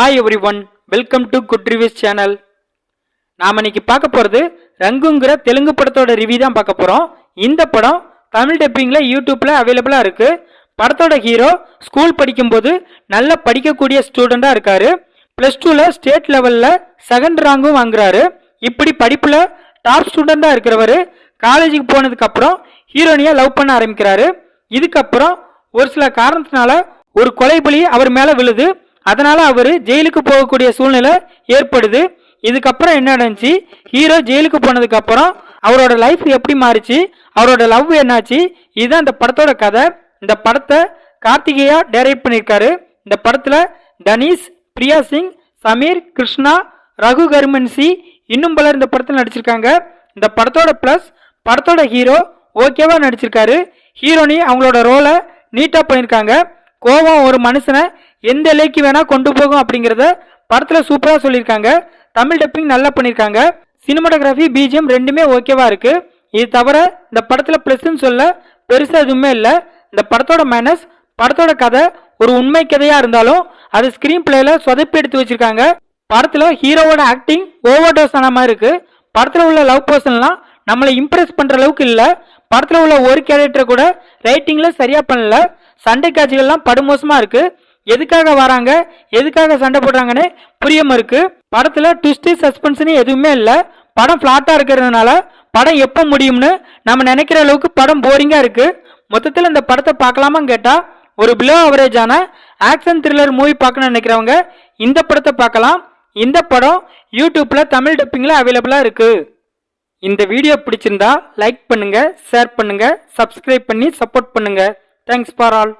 Hi everyone welcome to good reviews channel நாம் இன்னைக்கு பார்க்க போகிறது ரங்குங்கிற தெலுங்கு படத்தோட ரிவ்யூ தான் பார்க்க போகிறோம் இந்த படம் தமிழ் டப்பிங்கில் யூடியூப்பில் அவைலபிளாக இருக்குது படத்தோட ஹீரோ ஸ்கூல் படிக்கும்போது நல்ல படிக்கக்கூடிய ஸ்டூடெண்ட்டாக இருக்காரு. ப்ளஸ் டூவில் ஸ்டேட் லெவலில் செகண்ட் ரேங்கும் வாங்குறாரு. இப்படி படிப்பில் டாப் ஸ்டூடெண்ட்டாக இருக்கிறவர் காலேஜுக்கு போனதுக்கப்புறம் ஹீரோனியாக லவ் பண்ண ஆரம்பிக்கிறாரு. இதுக்கப்புறம் ஒரு சில காரணத்தினால ஒரு கொலைபலி அவர் மேலே விழுது. அதனால் அவர் ஜெயிலுக்கு போகக்கூடிய சூழ்நிலை ஏற்படுது. இதுக்கப்புறம் என்ன நடந்துச்சு? ஹீரோ ஜெயிலுக்கு போனதுக்கப்புறம் அவரோட லைஃப் எப்படி மாறிச்சு? அவரோட லவ் என்னாச்சு? இதுதான் இந்த படத்தோட கதை. இந்த படத்தை கார்த்திகேயா டைரக்ட் பண்ணியிருக்காரு. இந்த படத்தில் தனீஷ் பிரியா சிங் சமீர் கிருஷ்ணா ரகு கர்மன்சி இன்னும் பலர் இந்த படத்தில் நடிச்சிருக்காங்க. இந்த படத்தோட ப்ளஸ் படத்தோட ஹீரோ ஓகேவா நடிச்சிருக்காரு. ஹீரோனி அவங்களோட ரோலை நீட்டாக பண்ணியிருக்காங்க. கோபம் ஒரு மனுஷனை எந்த எல்லைக்கு வேணா கொண்டு போகும் அப்படிங்கிறத படத்தில் சூப்பராக சொல்லியிருக்காங்க. தமிழ் டப்பிங் நல்லா பண்ணியிருக்காங்க. சினிமாட்டோகிராஃபி பிஜிஎம் ரெண்டுமே ஓகேவா இருக்கு. இது தவிர இந்த படத்தில் ப்ளஸ்ன்னு சொல்ல பெருசாக எதுவுமே இல்லை. இந்த படத்தோட மைனஸ் படத்தோட கதை ஒரு உண்மை கதையா இருந்தாலும் அது ஸ்கிரீன் பிளேல சொதப்பி எடுத்து வச்சிருக்காங்க. படத்துல ஹீரோவோட ஆக்டிங் ஓவர் டோஸ் ஆன மாதிரி இருக்கு. படத்துல உள்ள லவ் பர்சன்லாம் நம்மளை இம்ப்ரெஸ் பண்ற அளவுக்கு இல்ல. படத்துல உள்ள ஒரு கேரக்டர் கூட ரைட்டிங்ல சரியா பண்ணல. சண்டை காட்சிகள்லாம் படுமோசமா இருக்கு. எதுக்காக வராங்க? எதுக்காக சண்டை போடுறாங்கன்னு புரியாம இருக்கு. படத்துல ட்விஸ்ட் சஸ்பென்ஸ்னு எதுவுமே இல்லை. படம் ஃப்ளாட்டாக இருக்கிறதுனால படம் எப்போ முடியும்னு நம்ம நினைக்கிற அளவுக்கு படம் போரிங்கா இருக்கு. மொத்தத்தில் இந்த படத்தை பார்க்கலாமான்னு கேட்டால் ஒரு பிலோ அவரேஜான ஆக்ஷன் த்ரில்லர் மூவி பார்க்கணும்னு நினைக்கிறவங்க இந்த படத்தை பார்க்கலாம். இந்த படம் யூடியூப்பில் தமிழ் டப்பிங்கில் அவைலபிளாக இருக்குது இந்த வீடியோ பிடிச்சிருந்தா லைக் பண்ணுங்கள் ஷேர் பண்ணுங்கள் சப்ஸ்கிரைப் பண்ணி சப்போர்ட் பண்ணுங்கள் தேங்க்ஸ் ஃபார் ஆல்